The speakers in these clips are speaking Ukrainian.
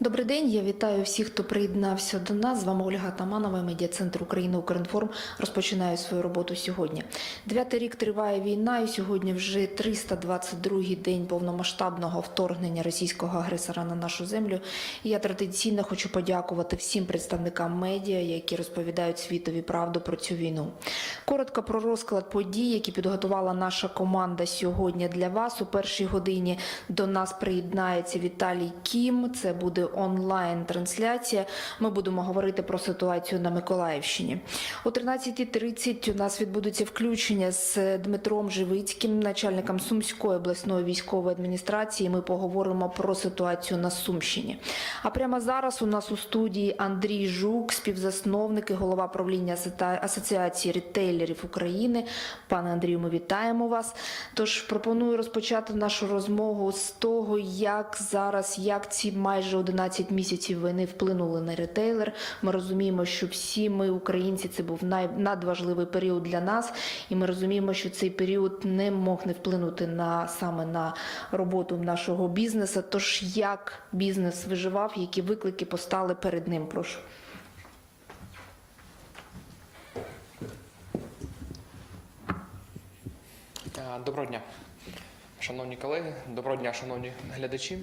Добрий день, я вітаю всіх, хто приєднався до нас. З вами Ольга Таманова, медіа-центр України Укрінформ розпочинає свою роботу сьогодні. Дев'ятий рік триває війна, і сьогодні вже 322-й день повномасштабного вторгнення російського агресора на нашу землю. Я традиційно хочу подякувати всім представникам медіа, які розповідають світові правду про цю війну. Коротко про розклад подій, які підготувала наша команда сьогодні для вас. У першій годині до нас приєднається Віталій Кім. Це буде онлайн-трансляція. Ми будемо говорити про ситуацію на Миколаївщині. О 13.30 у нас відбудуться включення з Дмитром Живицьким, начальником Сумської обласної військової адміністрації. Ми поговоримо про ситуацію на Сумщині. А прямо зараз у нас у студії Андрій Жук, співзасновник і голова правління Асоціації ретейлерів України. Пане Андрію, ми вітаємо вас. Тож пропоную розпочати нашу розмову з того, як зараз, як ці майже 11 місяців війни вплинули на ретейлер. Ми розуміємо, що всі ми, українці, це був надважливий період для нас, і ми розуміємо, що цей період не мог не вплинути на саме на роботу нашого бізнесу. Тож як бізнес виживав, які виклики постали перед ним? Прошу. Е, Доброго дня, шановні колеги, доброго дня, шановні глядачі.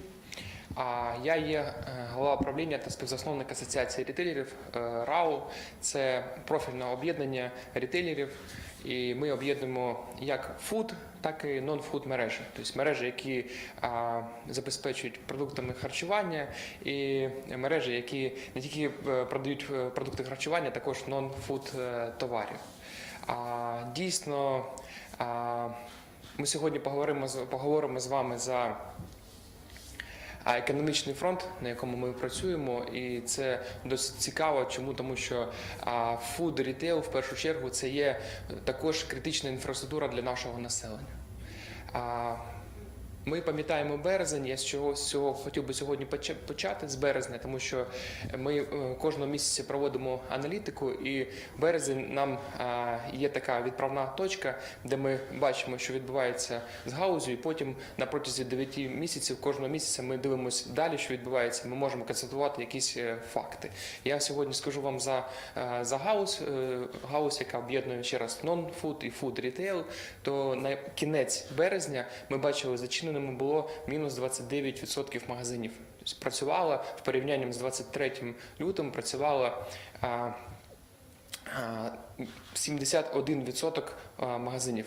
А Я є е, голова правління та співзасновник Асоціації ретейлерів е, РАУ. Це профільне об'єднання ретейлерів, і ми об'єднуємо як фуд, так і нон-фуд мережі, тобто мережі, які а, забезпечують продуктами харчування, і мережі, які не тільки е, продають е, продукти харчування, а також нон-фуд е, товарів. А, Дійсно, ми сьогодні поговоримо поговоримо з вами за а, економічний фронт, на якому ми працюємо, і це досить цікаво. Чому тому, що фуд рітейл в першу чергу це є також критична інфраструктура для нашого населення. Ми пам'ятаємо березень. Я з чого з цього хотів би сьогодні поча- почати з березня, тому що ми е, кожного місяця проводимо аналітику, і березень нам а, є така відправна точка, де ми бачимо, що відбувається з гаузю, і потім на протязі 9 місяців кожного місяця ми дивимося далі, що відбувається. Ми можемо констатувати якісь е, факти. Я сьогодні скажу вам за, е, за гаус, е, гаус, яка об'єднує ще раз non-food і food retail, то на кінець березня ми бачили зачиненими було мінус 29% магазинів. Тобто працювала в порівнянні з 23 лютим, працювала а, а, 71% магазинів.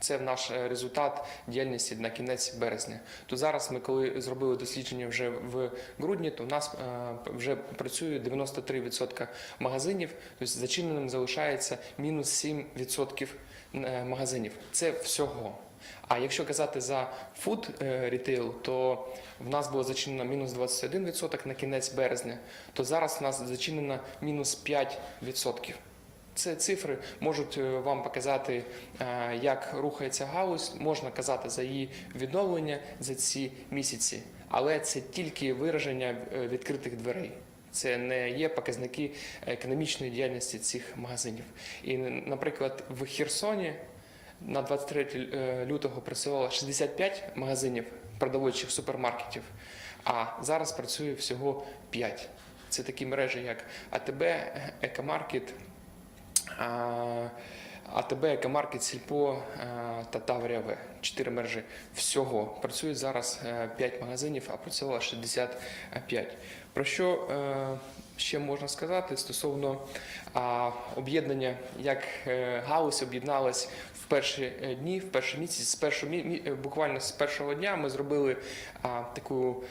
Це наш е, результат діяльності на кінець березня. То зараз ми, коли зробили дослідження вже в грудні, то у нас е, вже працює 93% магазинів, тобто зачиненим залишається мінус 7% е, магазинів. Це всього. А якщо казати за фуд рітейл, то в нас було зачинено мінус 21% на кінець березня, то зараз в нас зачинено мінус 5%. Це цифри можуть е, вам показати, е, як рухається галузь. Можна казати за її відновлення за ці місяці, але це тільки вираження е, відкритих дверей. Це не є показники економічної діяльності цих магазинів. І, наприклад, в Херсоні на 23 е, лютого працювало 65 магазинів продовольчих супермаркетів, а зараз працює всього 5. Це такі мережі, як АТБ, Екомаркет, АТБ, Екомаркет, Сільпо а, та Таврія В. Чотири мережі всього. Працює зараз 5 магазинів, а працювало 65. Про що е, ще можна сказати стосовно об'єднання, як е, галузь об'єдналась в перші е, дні, в перші місяці, з першого буквально з першого дня ми зробили таку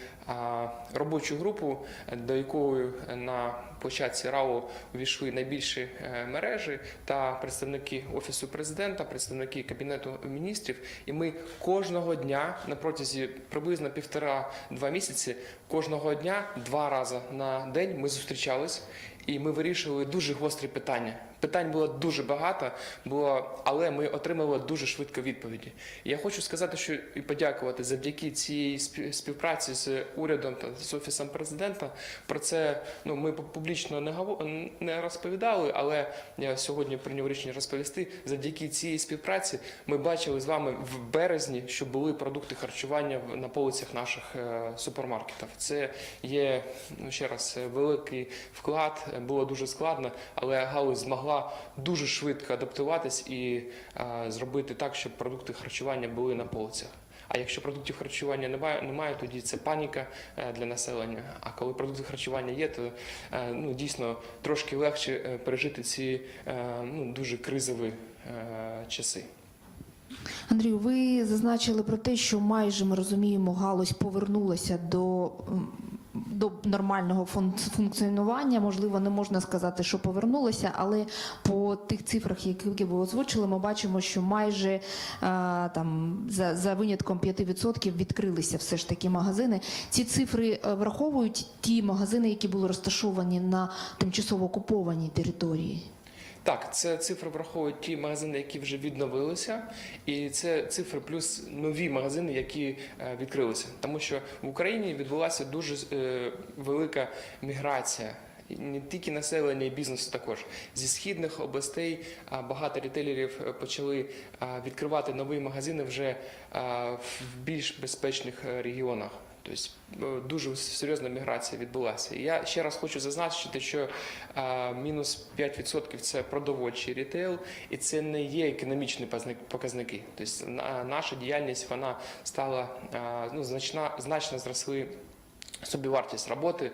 робочу групу, до якої на площадці РАО увійшли найбільші е, мережі та представники офісу президента, представники кабінету міністрів. І ми кожного дня на протязі приблизно півтора-два місяці, кожного дня два рази на день ми зустрічались і ми вирішували дуже гострі питання. Питань було дуже багато, було, але ми отримали дуже швидко відповіді. Я хочу сказати, що і подякувати завдяки цій спів- співпраці з урядом та з офісом президента. Про це ну ми публічно не гово- не розповідали, але я сьогодні прийняв рішення розповісти. Завдяки цій співпраці ми бачили з вами в березні, що були продукти харчування на полицях наших е, супермаркетів. Це є ну ще раз е, великий вклад. Було дуже складно, але галузь змогла дуже швидко адаптуватись і е, зробити так, щоб продукти харчування були на полицях. А якщо продуктів харчування немає, немає, тоді це паніка е, для населення. А коли продукти харчування є, то е, ну дійсно трошки легше пережити ці ну дуже кризові часи. Андрію, ви зазначили про те, що майже ми розуміємо, галузь повернулася до. До нормального фун- функціонування, можливо, не можна сказати, що повернулося, але по тих цифрах, які ви озвучили, ми бачимо, що майже е, там за, за винятком 5% відкрилися все ж таки магазини. Ці цифри е, враховують ті магазини, які були розташовані на тимчасово окупованій території. Так, це цифри враховують ті магазини, які вже відновилися, і це цифри плюс нові магазини, які е, відкрилися. Тому що в Україні відбулася дуже е, велика міграція. Не тільки населення і бізнесу також зі східних областей багато рітейлерів е, почали відкривати нові магазини вже в більш безпечних регіонах. Тобто е, дуже серйозна міграція відбулася. Я ще раз хочу зазначити, що е, мінус 5% це продовольчий рітейл, і це не є економічні показники. Тобто на- наша діяльність вона стала е, ну, значна, значно зросли собівартість роботи,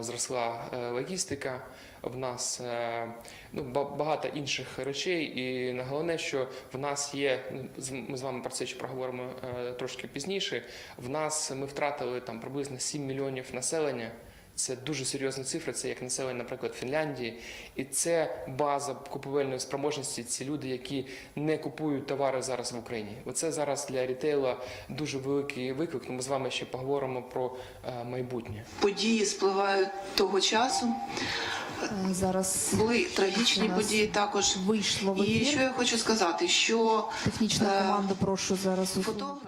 зросла е, логістика. В нас е, ну, багато інших речей, і на головне, що в нас є. ну, Ми з вами про це ще проговоримо е, трошки пізніше. В нас ми втратили там приблизно 7 мільйонів населення. Це дуже серйозна цифра. Це як населення, наприклад, Фінляндії, і це база купівельної спроможності. Ці люди, які не купують товари зараз в Україні. Оце зараз для рітейла дуже великий виклик. Ми з вами ще поговоримо про е, майбутнє. Події спливають того часу. Е, Зараз Були трагічні події також. вийшло в І що я хочу сказати, що Технічна Е, команда, прошу зараз фотограф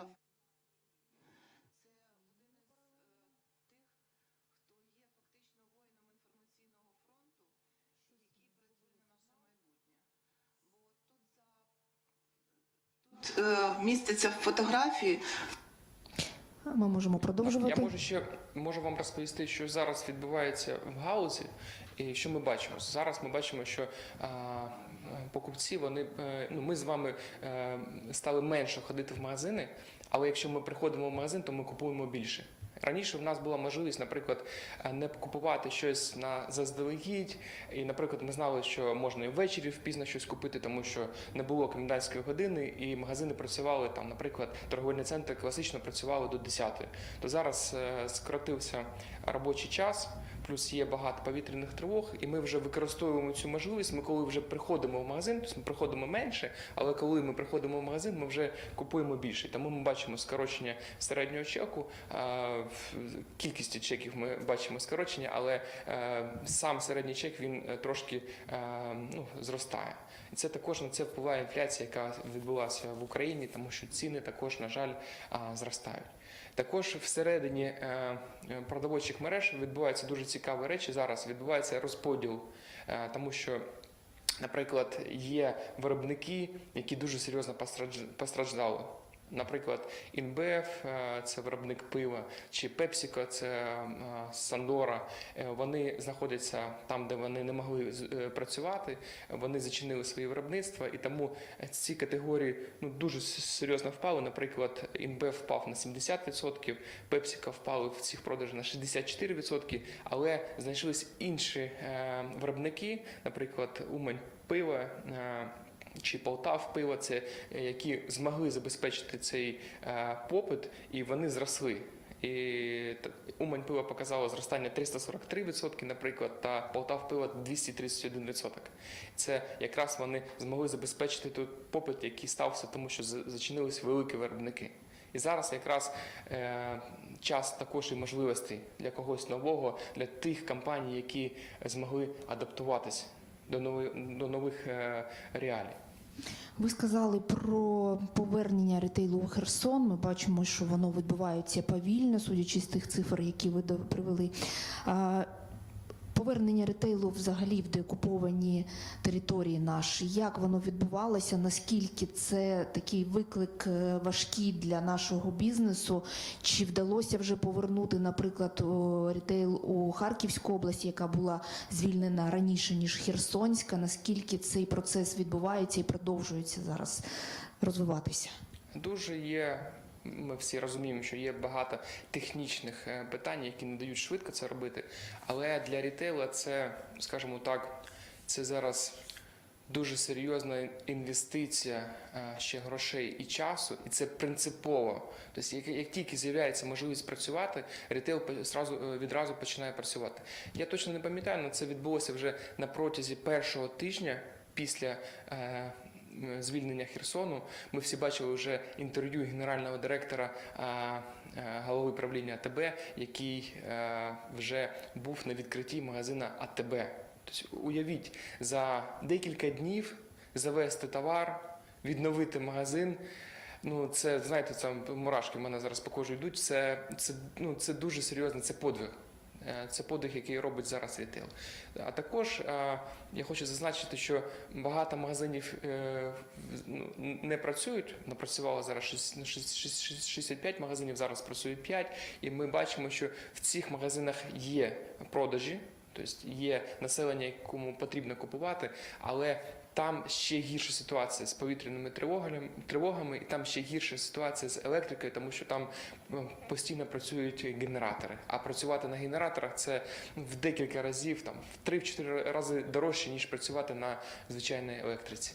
Тут, в фотографії Ми можемо продовжувати. Я можу ще можу вам розповісти, що зараз відбувається в галузі, і що ми бачимо. Зараз ми бачимо, що а, покупці вони е, ну ми з вами е, стали менше ходити в магазини, але якщо ми приходимо в магазин, то ми купуємо більше. Раніше в нас була можливість, наприклад, е, не купувати щось на заздалегідь, і, наприклад, ми знали, що можна і ввечері впізно щось купити, тому що не було комендантської години, і магазини працювали там, наприклад, торговельні центри класично працювали до 10. То зараз е, скоротився робочий час. Плюс є багато повітряних тривог, і ми вже використовуємо цю можливість. Ми коли вже приходимо в магазин, тобто ми приходимо менше, але коли ми приходимо в магазин, ми вже купуємо більше. Тому ми бачимо скорочення середнього чеку. кількості чеків ми бачимо скорочення, але е, сам середній чек він е, трошки е, ну, зростає. І це також на це впливає інфляція, яка відбулася в Україні, тому що ціни також, на жаль, зростають. Також всередині е, е, продовольчих мереж відбуваються дуже цікаві речі. Зараз відбувається розподіл, е, тому що. Наприклад, є виробники, які дуже серйозно постраждали. Наприклад, InBev – це виробник пива, чи PepsiCo – це е, Сандора. Е, Вони знаходяться там, де вони не могли е, працювати. Вони зачинили свої виробництва, і тому ці категорії ну дуже серйозно впали. Наприклад, InBev впав на 70%, PepsiCo впали в цих продажах на 64%, але знайшлись інші е, виробники, наприклад, Умань пива. Чи Полтав пиво, це е, які змогли забезпечити цей е, попит, і вони зросли. І Умань пиво показало зростання 343%, наприклад, та Полтав пиво 231%. Це якраз вони змогли забезпечити той попит, який стався, тому що за- зачинились великі виробники. І зараз якраз е, час також і можливостей для когось нового, для тих компаній, які змогли адаптуватись до нових, до нових е, реалій. Ви сказали про повернення ретейлу у Херсон. Ми бачимо, що воно відбувається повільно, судячи з тих цифр, які ви привели. Повернення ретейлу взагалі в деокуповані території наші. Як воно відбувалося? Наскільки це такий виклик е, важкий для нашого бізнесу? Чи вдалося вже повернути, наприклад, ретейл у Харківську область, яка була звільнена раніше ніж Херсонська? Наскільки цей процес відбувається і продовжується зараз розвиватися? Дуже є. Ми всі розуміємо, що є багато технічних е, питань, які не дають швидко це робити. Але для рітейла це, скажімо так, це зараз дуже серйозна інвестиція е, ще грошей і часу, і це принципово. Тобто, як, як тільки з'являється можливість працювати, зразу, е, відразу починає працювати. Я точно не пам'ятаю, але це відбулося вже на протязі першого тижня після. Звільнення Херсону. Ми всі бачили вже інтерв'ю генерального директора а, а, голови правління АТБ, який е, вже був на відкритті магазина АТБ. Тобто, уявіть, за декілька днів завести товар, відновити магазин. Ну, це знаєте, це мурашки в мене зараз по кожу йдуть. Це, це, ну, це дуже серйозно, це подвиг. Е, Це подвиг, який робить зараз рітейл. А також е, я хочу зазначити, що багато магазинів е, ну, не працюють. Напрацювало зараз шість- ну, 65 магазинів, зараз працює 5. І ми бачимо, що в цих магазинах є продажі, тобто є населення, якому потрібно купувати, але там ще гірша ситуація з повітряними тривогами, тривогами, і там ще гірша ситуація з електрикою, тому що там ну, постійно працюють генератори. А працювати на генераторах це в декілька разів, там в 3-4 рази дорожче, ніж працювати на звичайній електриці.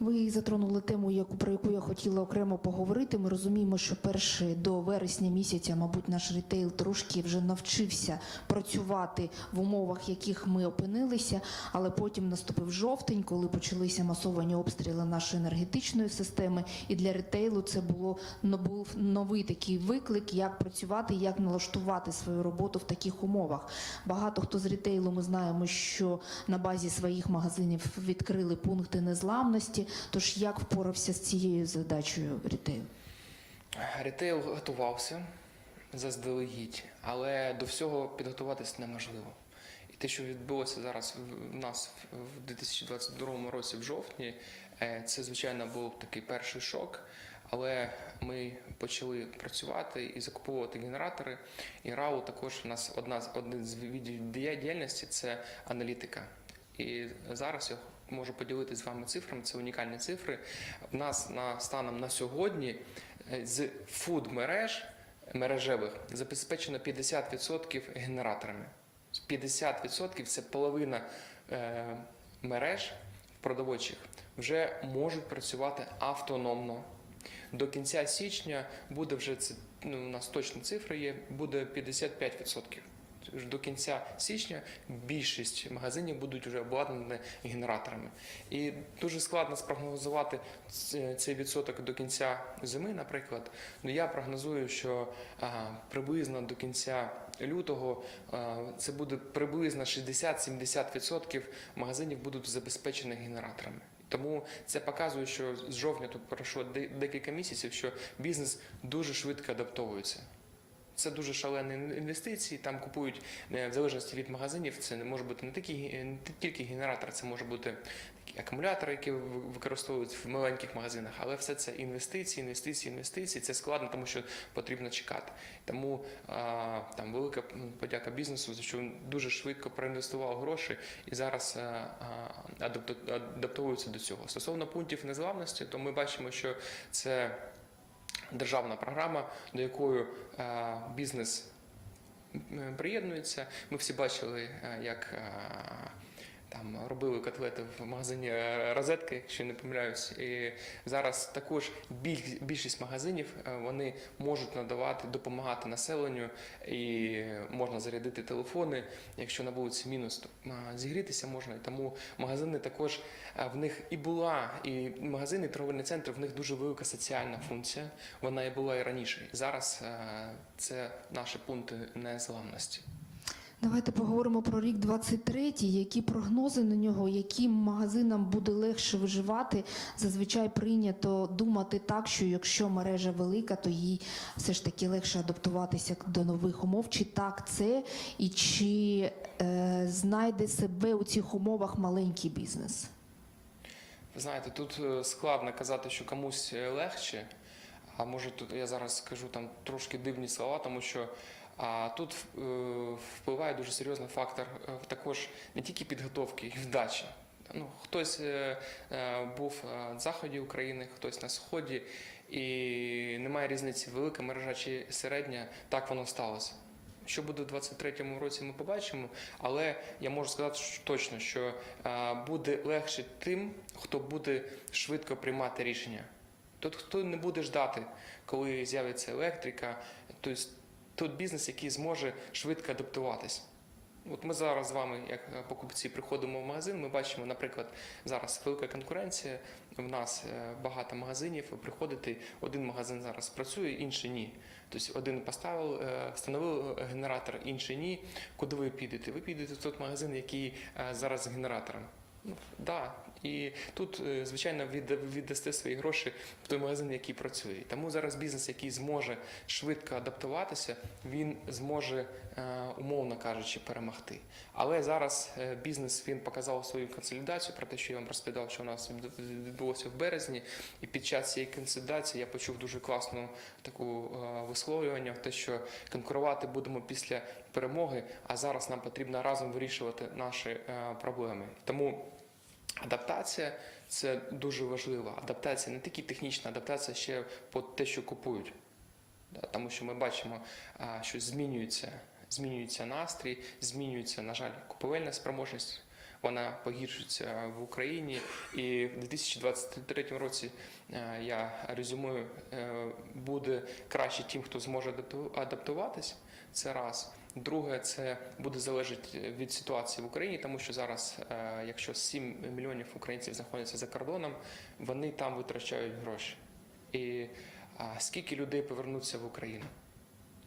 Ви затронули тему, яку про яку я хотіла окремо поговорити. Ми розуміємо, що перше до вересня місяця, мабуть, наш рітейл трошки вже навчився працювати в умовах, яких ми опинилися. Але потім наступив жовтень, коли почалися масовані обстріли нашої енергетичної системи. І для рітейлу це було був новий такий виклик, як працювати, як налаштувати свою роботу в таких умовах. Багато хто з рітейлу ми знаємо, що на базі своїх магазинів відкрили пункти незламності. Тож як впорався з цією задачею рітейл? Рітейл готувався заздалегідь, але до всього підготуватись неможливо. І те, що відбулося зараз в нас в 2022 році в жовтні, е, це звичайно був такий перший шок. Але ми почали працювати і закуповувати генератори. І РАУ також у нас одна з один з видів діяльності це аналітика. І зараз я можу поділитися з вами цифрами. Це унікальні цифри. В нас на станом на сьогодні е, з фуд мереж мережевих забезпечено 50% генераторами. 50% це половина е, мереж продовольчих вже можуть працювати автономно. До кінця січня буде вже це ну, у нас точні цифри є, буде 55%. До кінця січня більшість магазинів будуть вже обладнані генераторами. І дуже складно спрогнозувати цей відсоток до кінця зими, наприклад. Ну я прогнозую, що приблизно до кінця лютого це буде приблизно 60-70% магазинів будуть забезпечені генераторами. Тому це показує, що з жовтня тут пройшло декілька місяців, що бізнес дуже швидко адаптовується. Це дуже шалені інвестиції. Там купують е, в залежності від магазинів. Це не може бути не тільки, не тільки генератор, це може бути такі акумулятори, які ви- використовують в маленьких магазинах. Але все це інвестиції, інвестиції, інвестиції. Це складно, тому що потрібно чекати. Тому а, там велика подяка бізнесу, що він дуже швидко проінвестував гроші і зараз а, а, адапто- до цього. Стосовно пунктів незламності, то ми бачимо, що це державна програма, до якої е, бізнес приєднується. Ми всі бачили, е, як е, Там робили котлети в магазині е, розетки, якщо не помиляюсь. І зараз також біль- більшість магазинів е, вони можуть надавати, допомагати населенню, і можна зарядити телефони. Якщо на вулиці мінус, то зігрітися можна. І тому магазини також е, в них і була, і магазини, і торговельні центри, в них дуже велика соціальна функція. Вона і була і раніше. Зараз це наші пункти незламності. Давайте поговоримо про рік 23 Які прогнози на нього, яким магазинам буде легше виживати? Зазвичай прийнято думати так, що якщо мережа велика, то їй все ж таки легше адаптуватися до нових умов. Чи так це, і чи е, знайде себе у цих умовах маленький бізнес? Ви знаєте, тут е, складно казати, що комусь е, легше. А може тут я зараз скажу там трошки дивні слова, тому що а, тут е, впливає дуже серйозний фактор е, також не тільки підготовки і вдачі. Ну, хтось е, був на заході України, хтось на сході, і немає різниці, велика мережа чи середня, так воно сталося. Що буде в 23-му році, ми побачимо, але я можу сказати точно, що буде легше тим, хто буде швидко приймати рішення. Тут хто не буде ждати, коли з'явиться електрика, тобто той бізнес, який зможе швидко адаптуватись. От ми зараз з вами, як е, покупці, приходимо в магазин. Ми бачимо, наприклад, зараз велика конкуренція. В нас е, багато магазинів. Ви приходите, один магазин зараз працює, інший ні. Тобто один поставив, е, встановив генератор, інший ні. Куди ви підете? Ви підете в той магазин, який зараз з генератором. Ну, да. І тут, е, звичайно, відда- віддасте свої гроші в той магазин, який працює. Тому зараз бізнес, який зможе швидко адаптуватися, він зможе, е, умовно кажучи, перемогти. Але зараз е, бізнес він показав свою консолідацію про те, що я вам розповідав, що у нас від- відбулося в березні. І під час цієї консолідації я почув дуже класну таку висловлювання, те, що конкурувати будемо після перемоги, а зараз нам потрібно разом вирішувати наші проблеми. Тому адаптація це дуже важливо. Адаптація не тільки технічна, адаптація ще по те, що купують. Тому що ми бачимо, що змінюється, змінюється настрій, змінюється, на жаль, купівельна спроможність. Вона погіршується в Україні, і в 2023 році е, я резюмую, е, буде краще тим, хто зможе адапту- адаптуватись. Це раз. Друге, це буде залежати від ситуації в Україні, тому що зараз, е, якщо 7 мільйонів українців знаходяться за кордоном, вони там витрачають гроші. І скільки людей повернуться в Україну?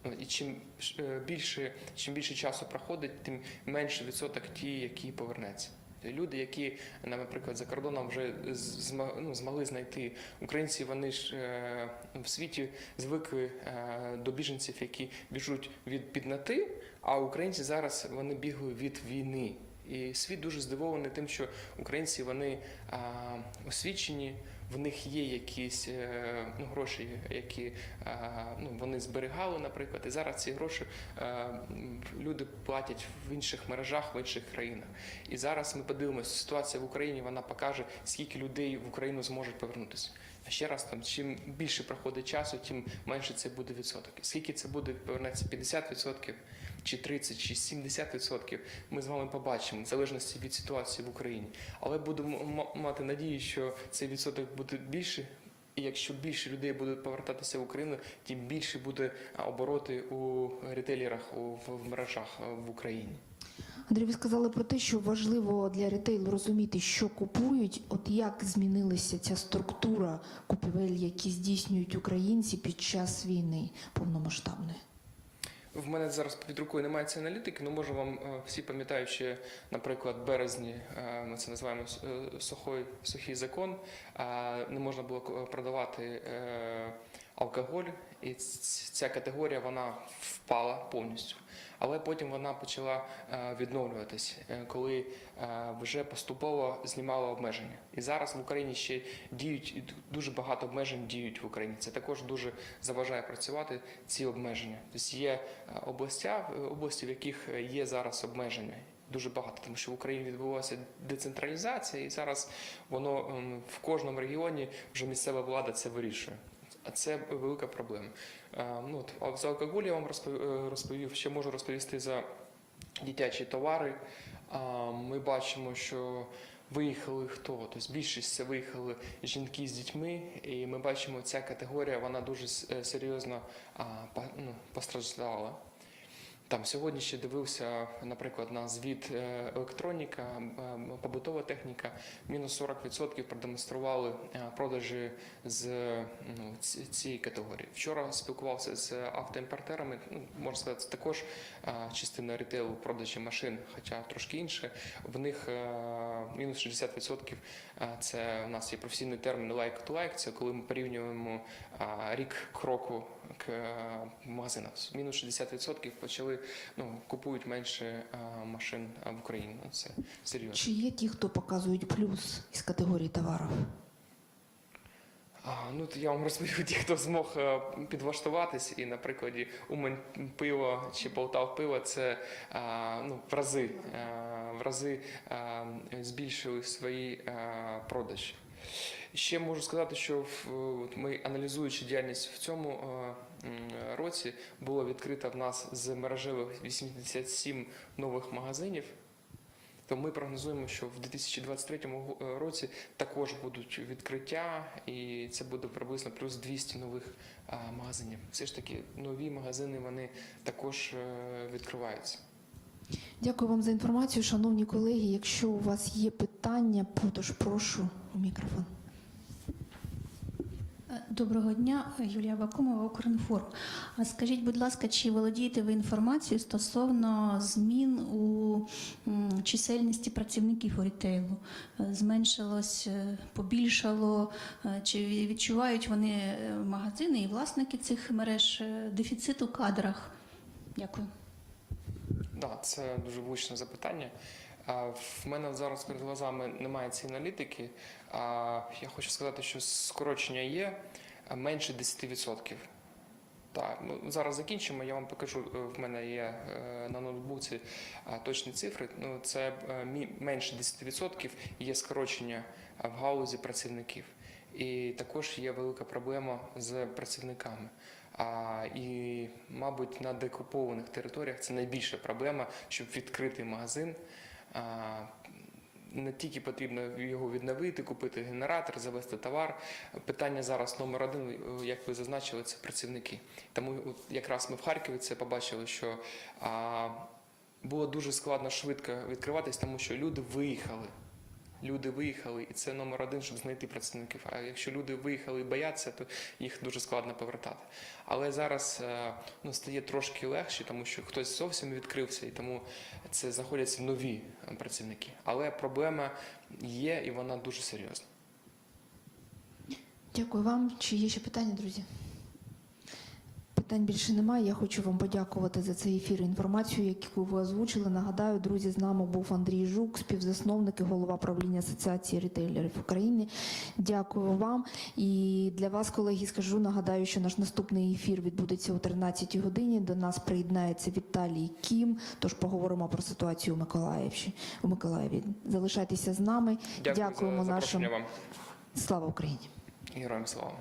Ну, І чим е, більше, чим більше часу проходить, тим менше відсоток ті, які повернеться. Люди, які, наприклад, за кордоном вже ну, змогли знайти українці, вони ж е, в світі звикли е, до біженців, які біжуть від бідноти, а українці зараз вони бігли від війни. І світ дуже здивований тим, що українці вони освічені, в них є якісь е, ну, гроші, які ну, вони зберігали, наприклад, і зараз ці гроші е, люди платять в інших мережах, в інших країнах. І зараз ми подивимося, ситуація в Україні вона покаже, скільки людей в Україну зможуть повернутися. Ще раз там, чим більше проходить часу, тим менше це буде відсоток. Скільки це буде повернеться 50%, чи 30, чи 70%, ми з вами побачимо, в залежності від ситуації в Україні. Але будемо мати надію, що цей відсоток буде більше. І якщо більше людей будуть повертатися в Україну, тим більше буде обороти у ретейлерах, у в мережах в Україні. Андрій, ви сказали про те, що важливо для ретейлу розуміти, що купують. От як змінилася ця структура купівель, які здійснюють українці під час війни повномасштабної? В мене зараз під рукою немає цієї аналітики, але можу вам е, всі пам'ятаючи, наприклад, березні е, ми це називаємо е, сухой, сухий закон. Не можна було продавати алкоголь, і ця категорія вона впала повністю. Але потім вона почала е, відновлюватись, е, коли е, вже поступово знімала обмеження. І зараз в Україні ще діють і дуже багато обмежень діють в Україні. Це також дуже заважає працювати ці обмеження. Тобто є областя, області, в яких є зараз обмеження. Дуже багато, тому що в Україні відбулася децентралізація, і зараз воно в кожному регіоні вже місцева влада це вирішує. А це велика проблема. Е, Ну, от, а за алкоголь я вам е, розповів, ще можу розповісти за дитячі товари. А, Ми бачимо, що виїхали хто? Тобто більшість це виїхали жінки з дітьми, і ми бачимо, ця категорія вона дуже е, серйозно ну, постраждала. Там сьогодні ще дивився, наприклад, на звіт е, електроніка, е, побутова техніка. Мінус 40% продемонстрували е, продажі з ну, цієї категорії. Вчора спілкувався з автоімпортерами. Ну, можна сказати, це також частина рітейлу продажі машин, хоча трошки інше. В них мінус 60% е, це у нас є професійний термін like to like, це коли ми порівнюємо рік кроку к е, магазинам. Мінус 60% почали ну, купують менше машин в Україні. Ну, Це серйозно. Чи є ті, хто показують плюс із категорії товарів? А, ну, то я вам розповів ті, хто змог е, підлаштуватись, і на прикладі Умань пиво чи Полтав пиво це а, ну, в рази, е, в рази а, збільшили свої е, продажі. Ще можу сказати, що от ми аналізуючи діяльність в цьому е, році, було відкрито в нас з мережевих 87 нових магазинів. То ми прогнозуємо, що в 2023 го- е, році також будуть відкриття, і це буде приблизно плюс 200 нових а, магазинів. Все ж таки, нові магазини вони також е, відкриваються. Дякую вам за інформацію, шановні колеги. Якщо у вас є питання, тож прошу у мікрофон. Е, Доброго дня, Юлія Бакумова, Укрінформ. Скажіть, будь ласка, чи володієте ви інформацією стосовно змін у чисельності працівників у рітейлу? Е, Зменшилось, е, побільшало? Чи відчувають вони магазини і власники цих мереж дефіцит у кадрах? Дякую. Да, це дуже влучне запитання. В мене зараз перед глазами немає цієї аналітики. А, Я хочу сказати, що скорочення є менше 10%. Так, ну, зараз закінчимо. Я вам покажу. е, В мене є е, на ноутбуці точні цифри. Ну, це е, менше 10% є скорочення в гаузі працівників. І також є велика проблема з працівниками. А, і, мабуть, на декупованих територіях це найбільша проблема, щоб відкрити магазин. Не тільки потрібно його відновити, купити генератор, завести товар. Питання зараз номер один, як ви зазначили, це працівники. Тому якраз ми в Харкові це побачили, що було дуже складно швидко відкриватись, тому що люди виїхали. Люди виїхали, і це номер один, щоб знайти працівників. А якщо люди виїхали і бояться, то їх дуже складно повертати. Але зараз е, ну, стає трошки легше, тому що хтось зовсім відкрився, і тому це знаходяться нові е, працівники. Але проблема є, і вона дуже серйозна. Дякую вам. Чи є ще питання, друзі? Питань більше немає. Я хочу вам подякувати за цей ефір інформацію, яку ви озвучили. Нагадаю, друзі, з нами був Андрій Жук, співзасновник і голова правління Асоціації ретейлерів України. Дякую вам. І для вас, колеги, скажу, нагадаю, що наш наступний ефір відбудеться о 13 годині. До нас приєднається Віталій Кім. Тож поговоримо про ситуацію у Миколаївщі у Миколаєві. Залишайтеся з нами. Дякую Дякуємо за нашим. вам. Слава Україні! Героям слава.